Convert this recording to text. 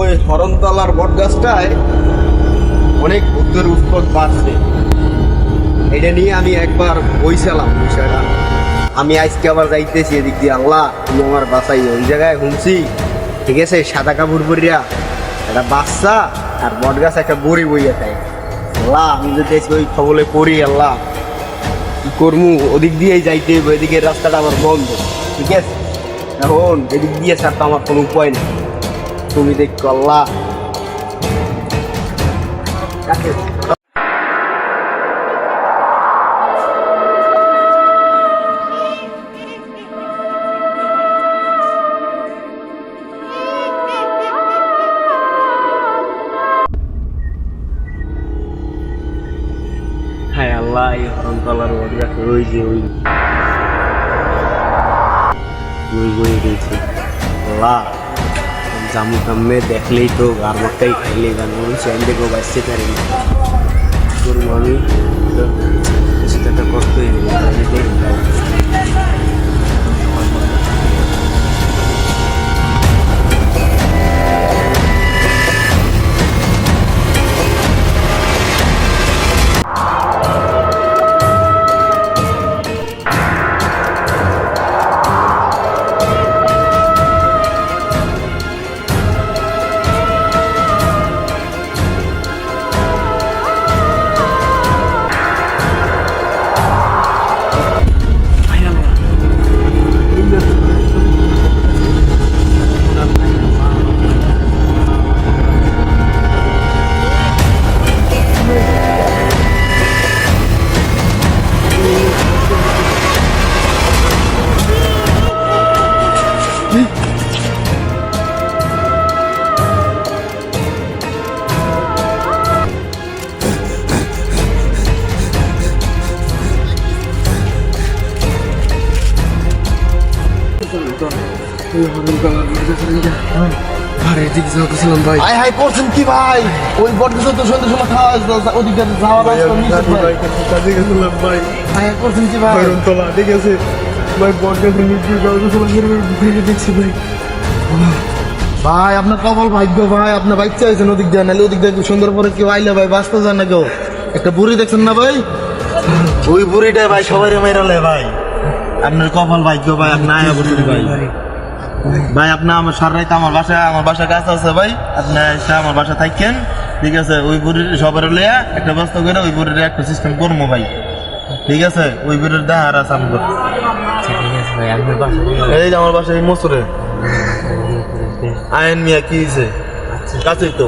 ওই হরণতলার বট গাছটায় অনেক ভূতের উৎপদ বাড়ছে। এটা নিয়ে আমি একবার বইছিলাম, বিষয়টা। আমি আজকে আবার যাইতেছি এদিক দিয়ে, আল্লাহ, তুমি আমার বাসাই ওই জায়গায় শুনছি ঠিক আছে, সাদা কাপড় পরিয়া, একটা বাচ্চা আর বট গাছ একটা বড়ি বইয়া থাকে আল্লাহ, আমি যদি ওই খবলে পড়ি, আল্লাহ, কি করমু? ওদিক দিয়েই যাইতে এদিকে রাস্তাটা আমার বন্ধ। ঠিক আছে? এখন এদিক দিয়ে ছাড় তো আমার কোনো উপায় নেই। তুমি দেখো আল্লাহ হায় আল্লাহ এই হরণতলার বটগাছে ওই যে ওই ওই আল্লাহ। জামু সামনে দেখলেই তো গার মক্কাই খাইলে গান বলছি, আমি দেখব বাঁচতে পারি না। আমি সেটা কষ্টই হয়ে হাই করছেন কি ভাই? ওই বটগাছ তো সন্ধ্যে সময় খাওয়া ওদিকে যাওয়া ভাই কাজে গেছিলাম ভাই। হাই হাই করছেন কি ভাই? তলা ঠিক আছে? ভাই বটগাছে নিচে যাওয়ার ঘুরে দেখছি ভাই। ভাই আপনার কপাল ভাগ্য ভাই আপনার বাচ্চা হয়েছেন ওদিক দিয়ে নাহলে ওদিক দিয়ে সুন্দর পরে কেউ আইলে ভাই বাঁচতে যান না কেউ। একটা বুড়ি দেখছেন না ভাই? ওই বুড়িটা ভাই সবাই মেরালে ভাই। আপনার কপাল ভাগ্য ভাই আপনি আয়া বলছেন ভাই। ভাই, আপনি আমার সারাইতে আমার বাসা আমার বাসা কাছে আছে ভাই। আপনি এসে আমার বাসা থাকেন। ঠিক আছে, ওই বুড়ির সবার লইয়া একটা ব্যস্ত করে ওই বুড়ির একটা সিস্টেম করব ভাই। ঠিক আছে, ওই বুড়ির দেহার আছে আমাদের এই আমার বাসা এই মসুরে। আয়ন মিয়া কি হয়েছে কাছেই তো।